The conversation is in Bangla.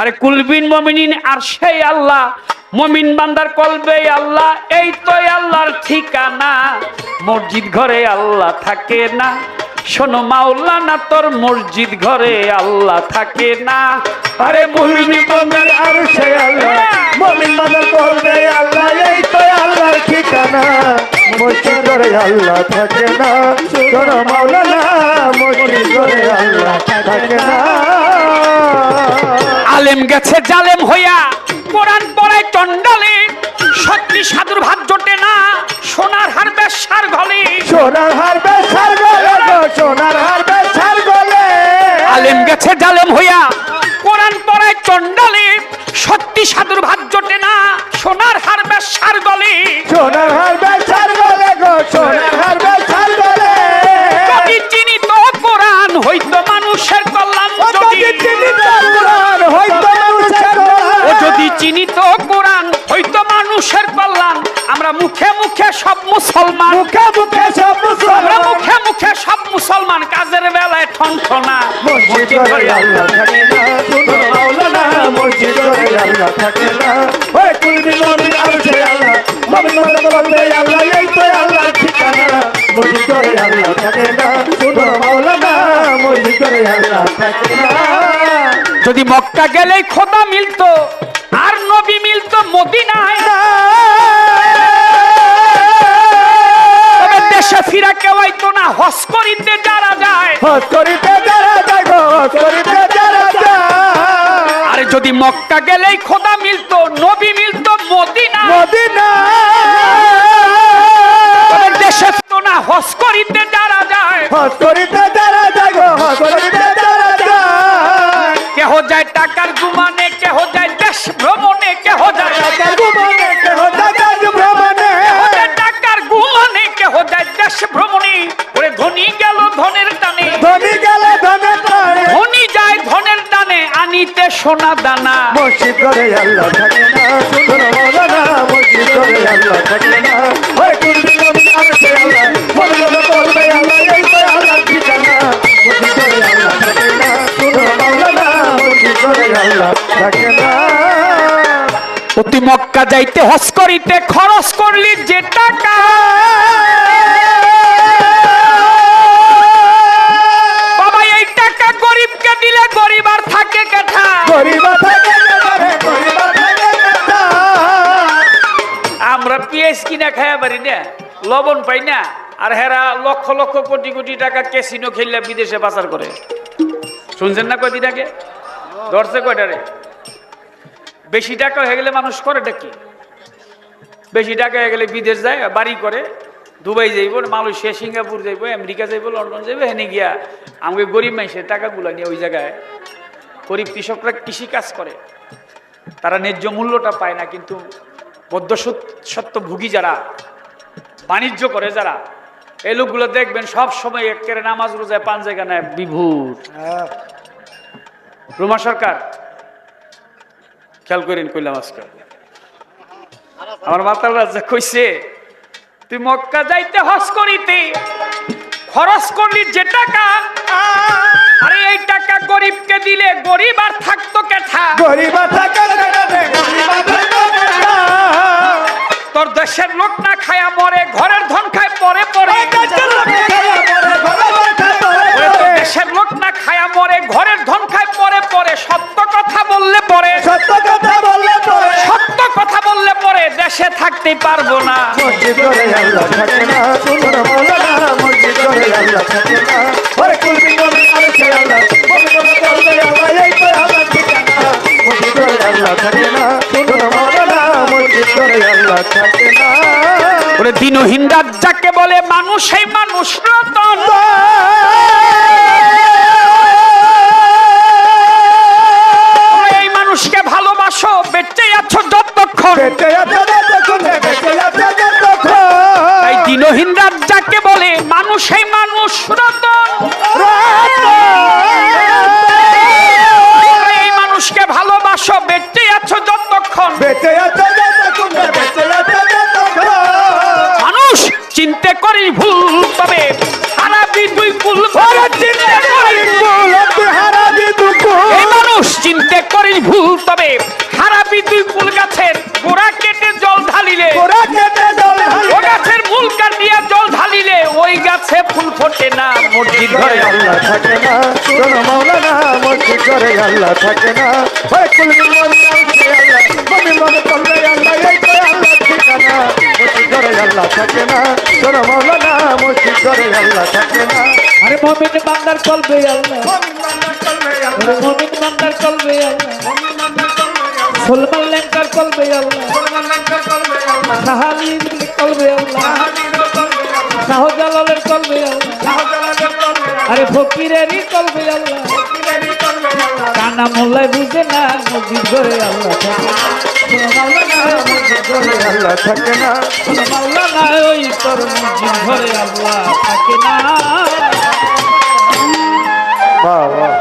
আরে কুলবিন মমিনিন, আর সেই আল্লাহ। মমিন বান্দার কলবে, আল্লাহ, এই তো আল্লাহর ঠিকানা। মসজিদ ঘরে আল্লাহ থাকে না। শোনো মাওলানা, তোর মসজিদ ঘরে আল্লাহ থাকে না। আরে মুমিন বান্দার, আর সে আল্লাহ। মুমিন বান্দার করবে আল্লাহ, এই তো আল্লাহর ঠিকানা। মসজিদ করে আল্লাহ থাকে না। তোর মাওলানা, মসজিদ করে আল্লাহ থাকে না। আলেম গেছে জালেম হইয়া। কোরআন পড়ায় চন্ডালে সত্যি সাধুর ভাত জোটে না। সোনার হার বেশার গলে। সোনার হার বেসার গলে সোনার হার বেসার গলে। আলেম গেছে জালেম হইয়া। কোরআন পড়ায় চন্ডালে সত্যি সাধুর ভাত জোটে না। সোনার হার বেশার গলে। সোনার মুখে মুখে সব মুসলমান। মুখে মুখে সব মুসলমান। মুখে মুখে সব মুসলমান। কাজের বেলায় ঠনঠনা। মসজিদ করে আল্লাহ থাকে না শুনো মাওলানা। মসজিদ আল্লাহ থাকে না। ওই কুলবি মুমিন আরশে আল্লাহ। মুমিন মুমিন বলবে আল্লাহ এই তো আল্লাহর ঠিকানা। মসজিদ আল্লাহ থাকে না শুনো মাওলানা। মসজিদ আল্লাহ থাকে না। যদি মক্কা গেলেই খোদা মিলতো আর নবী মিলতো মদিনায় ফিরা কেউ আইতো না হস করিতে যারা যায়। হস করিতে যারা যায় গো হজ করিতে যারা যায়। আরে যদি মক্কা গেলেই খোদা মিলতো নবী মিলতো মদিনা। মদিনা। দেশে তো না হস করিতে যারা যায়। হস করিতে আনিতে সোনা দানা। মসজিদ করে আল্লাহ থাকে না সুন্দর মৌলানা মসজিদ করে আল্লাহ থাকে না। ওই কুলবি নবীন আরশে আল্লাহ বলবে বলবে আল্লাহ এই তো আল্লাহ ঠিকানা। মসজিদ করে আল্লাহ থাকে না সুন্দর মৌলানা মসজিদ করে আল্লাহ থাকে না। অতি মক্কা যাইতে হস করিতে খরচ করলি যে টাকা। আমরা পিএস কিনা খাইয়া পারি না, লবণ পাই না, আর হেরা লক্ষ লক্ষ কোটি কোটি টাকা ক্যাসিনো খেললে বিদেশে পাচার করে। শুনছেন না কয়দিন আগে ধরছে কয়টারে বেশি টাকা হয়ে গেলে মানুষ করেটা কি বেশি টাকা হয়ে গেলে বিদেশ যায়, বাড়ি করে, দুবাই যাইব, মালয়েশিয়া, সিঙ্গাপুর যাইব, আমেরিকা যাইব, লন্ডন যাইব, হেনে গিয়া আমাকে গরিব মানুষের টাকাগুলো নিয়ে ওই জায়গায় গরিব কৃষকরা কৃষি কাজ করে। তারা ন্যায্য মূল্যটা পায় না, কিন্তু মধ্যসত্ত্ব ভুগি যারা বাণিজ্য করে যারা এই লোকগুলো দেখবেন সব সময় একেবারে নামাজ রোজায় পান জায়গা নেয় বিভুর। রুমা সরকার খেয়াল করেন কইলাম আজকে। আমার মাতার রাজা কইছে তুই মক্কা যাইতে হজ করিতে খরচ করলি যে টাকা আরে এই টাকা গরিবকে দিলে গরিব আর থাকতো কেঠা গরিবা থাকে রে গরিবা থাকে না তোর দেশের লোক না খায়া মরে ঘরের ধন খায় পরে পরে। দেশের লোক না খায়া মরে ঘরের ধন খায় পরে পরে। সত্য কথা বললে পরে। সত্য কথা বললে পরে। সত্য কথা বললে পরে। দেশে থাকতে পারব না। ওরে দিনহীন যাকে বলে মানুষ সেই মানুষ রতন। এই মানুষকে ভালোবাসো বেঁচে আছো যতক্ষণ। বেঁচে আছে যতক্ষণ বেঁচে আছে যতক্ষণ। তাই দিনহীন যাকে বলে মানুষ সেই মানুষ রতন। চিনতে করি ভুল তবে হারাবি দুই ফুল চিনতে করি ভুল হারাবি দুই এই মানুষ চিনতে করি ভুল তবে হারাবি তুই ফুল গাছের গোড়া কেটে জল ঢালিলে। গোড়া কেটে জল ঢালিলে। ও গাছের মূল কাটিয়া জল ঢালিলে ওই গাছে ফুল ফোটে না মসজিদ ঘরে। আল্লাহ থাকে না কোন মাওলানা মসজিদ ঘরে আল্লাহ থাকে না। ওই ফুল আল্লাহ মমি মনে করলে আল্লাহ এই তো আল্লাহ ঠিকানা। ঘরে আল্লাহ থাকে না কোন মাওলানা মসজিদ ঘরে আল্লাহ থাকে না আরে মমিন বান্দার কলবে আল্লাহ আরে মমিন বান্দার কলবে আল্লাহ সলমান লেঙ্কার কলবে আল্লাহ সাহালির কলবে আল্লাহ শাহজালালের কলবে আল্লাহ আরে ফকিরেরই কলবে আল্লাহ কানা মোল্লাই বুঝে না মসজিদ ঘরে আল্লাহ আল্লাহ থাকে বাহ।